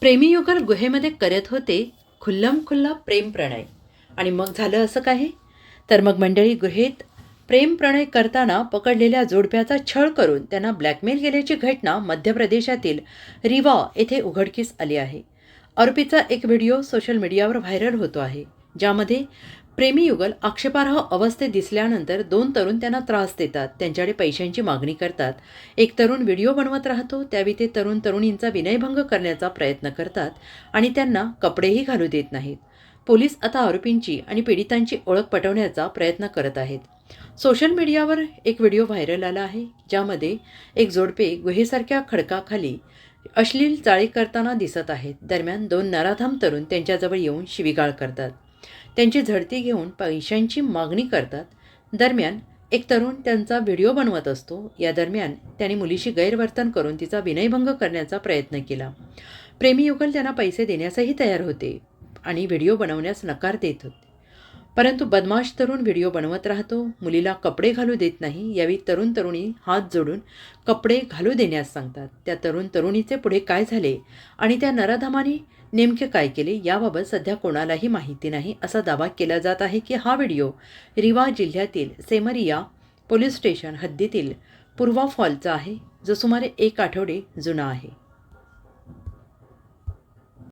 प्रेमीयुगल गुहेमध्ये करत होते खुल्लम खुल्ला प्रेम प्रणय. आणि मग झालं असं काही तर मग मंडळी गुहेत प्रेम प्रणय करताना पकडलेल्या जोडप्याचा छळ करून त्यांना ब्लॅकमेल केल्याची घटना मध्य प्रदेशातील रिवा येथे उघडकीस आली आहे. आरोपीचा एक व्हिडिओ सोशल मीडियावर व्हायरल होतो आहे. ज्यामध्ये प्रेमी युगल आक्षेपार्ह अवस्थेत दिसल्यानंतर दोन तरुण त्यांना त्रास देतात. त्यांच्याकडे पैशांची मागणी करतात. एक तरुण व्हिडिओ बनवत राहतो. त्यावेळी ते तरुण तरुणींचा विनयभंग करण्याचा प्रयत्न करतात आणि त्यांना कपडेही घालू देत नाहीत. पोलीस आता आरोपींची आणि पीडितांची ओळख पटवण्याचा प्रयत्न करत आहेत. सोशल मीडियावर एक व्हिडिओ व्हायरल आला आहे ज्यामध्ये एक जोडपे गुहेसारख्या खडकाखाली अश्लील चाळी करताना दिसत आहेत. दरम्यान दोन नराधाम तरुण त्यांच्याजवळ येऊन शिवीगाळ करतात. त्यांची झडती घेऊन पैशांची मागणी करतात. दरम्यान एक तरुण त्यांचा व्हिडिओ बनवत असतो. या दरम्यान त्याने मुलीशी गैरवर्तन करून तिचा विनयभंग करण्याचा प्रयत्न केला. प्रेमी युगल त्यांना पैसे देण्यासही तयार होते आणि व्हिडिओ बनवण्यास नकार देत होते. परंतु बदमाश तरुण व्हिडिओ बनवत राहतो मुलीला कपडे घालू देत नाही यावेळी तरुण तरुणी हात जोडून कपडे घालू देण्यास सांगतात. त्या तरुण तरुणीचे पुढे काय झाले आणि त्या नराधमाने नेमके काय केले याबाबत सध्या कोणालाही माहिती नाही असा दावा केला जात आहे की हा व्हिडिओ रिवा जिल्ह्यातील सेमरिया पोलीस स्टेशन हद्दीतील पूर्वा फॉलचा आहे जो सुमारे एक आठवडे जुना आहे.